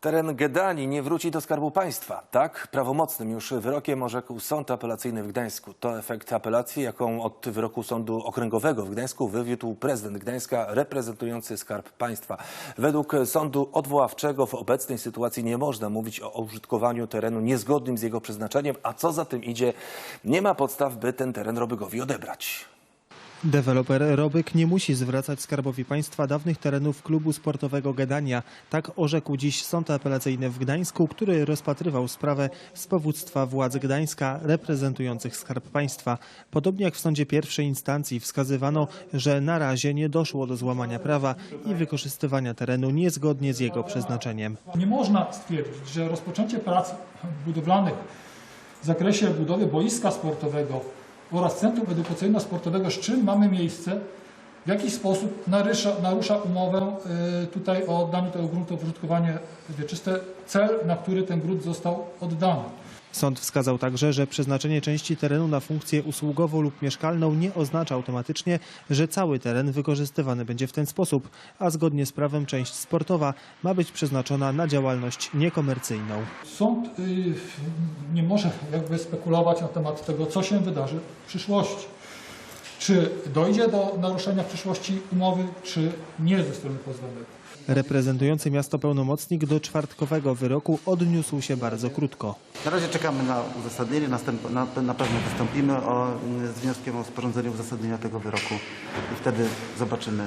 Teren Gedani nie wróci do Skarbu Państwa. Tak, prawomocnym już wyrokiem orzekł Sąd Apelacyjny w Gdańsku. To efekt apelacji, jaką od wyroku Sądu Okręgowego w Gdańsku wywiódł prezydent Gdańska reprezentujący Skarb Państwa. Według Sądu Odwoławczego w obecnej sytuacji nie można mówić o użytkowaniu terenu niezgodnym z jego przeznaczeniem, a co za tym idzie, nie ma podstaw, by ten teren Robygowi odebrać. Deweloper Robyk nie musi zwracać Skarbowi Państwa dawnych terenów klubu sportowego Gedania. Tak orzekł dziś Sąd Apelacyjny w Gdańsku, który rozpatrywał sprawę z powództwa władz Gdańska reprezentujących Skarb Państwa. Podobnie jak w sądzie pierwszej instancji wskazywano, że na razie nie doszło do złamania prawa i wykorzystywania terenu niezgodnie z jego przeznaczeniem. Nie można stwierdzić, że rozpoczęcie prac budowlanych w zakresie budowy boiska sportowego oraz Centrum Edukacyjno-Sportowego, z czym mamy miejsce, w jakiś sposób narusza, narusza umowę y, tutaj o oddaniu tego gruntu w użytkowanie wieczyste, cel, na który ten grunt został oddany. Sąd wskazał także, że przeznaczenie części terenu na funkcję usługową lub mieszkalną nie oznacza automatycznie, że cały teren wykorzystywany będzie w ten sposób, a zgodnie z prawem część sportowa ma być przeznaczona na działalność niekomercyjną. Sąd y, nie może jakby spekulować na temat tego, co się wydarzy w przyszłości. Czy dojdzie do naruszenia w przyszłości umowy, czy nie ze strony pozwanego. Reprezentujący miasto pełnomocnik do czwartkowego wyroku odniósł się bardzo krótko. Na razie czekamy na uzasadnienie, następ, na, na pewno wystąpimy o, z wnioskiem o sporządzenie uzasadnienia tego wyroku i wtedy zobaczymy,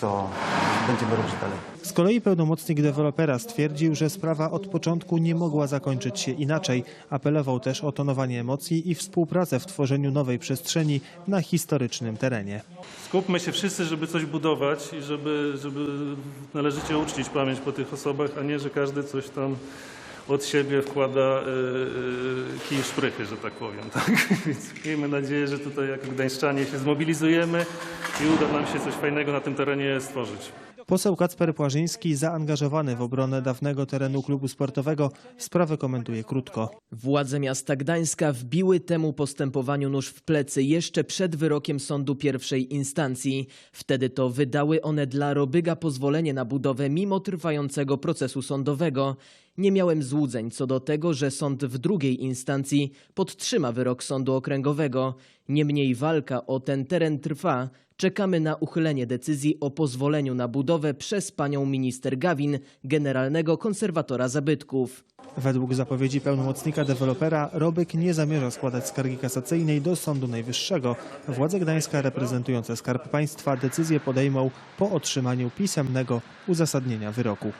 co będziemy robić dalej. Z kolei pełnomocnik dewelopera stwierdził, że sprawa od początku nie mogła zakończyć się inaczej. Apelował też o tonowanie emocji i współpracę w tworzeniu nowej przestrzeni na historycznym terenie. Skupmy się wszyscy, żeby coś budować i żeby, żeby należycie uczcić pamięć po tych osobach, a nie, że każdy coś tam od siebie wkłada y, y, kij szprychy, że tak powiem. Tak? Więc miejmy nadzieję, że tutaj jako gdańszczanie się zmobilizujemy i uda nam się coś fajnego na tym terenie stworzyć. Poseł Kacper Płażyński, zaangażowany w obronę dawnego terenu klubu sportowego, sprawę komentuje krótko. Władze miasta Gdańska wbiły temu postępowaniu nóż w plecy jeszcze przed wyrokiem sądu pierwszej instancji. Wtedy to wydały one dla Robyga pozwolenie na budowę mimo trwającego procesu sądowego. Nie miałem złudzeń co do tego, że sąd w drugiej instancji podtrzyma wyrok sądu okręgowego. Niemniej walka o ten teren trwa. Czekamy na uchylenie decyzji o pozwoleniu na budowę przez panią minister Gawin, generalnego konserwatora zabytków. Według zapowiedzi pełnomocnika dewelopera Robyk nie zamierza składać skargi kasacyjnej do Sądu Najwyższego. Władze Gdańska reprezentujące Skarb Państwa decyzję podejmą po otrzymaniu pisemnego uzasadnienia wyroku.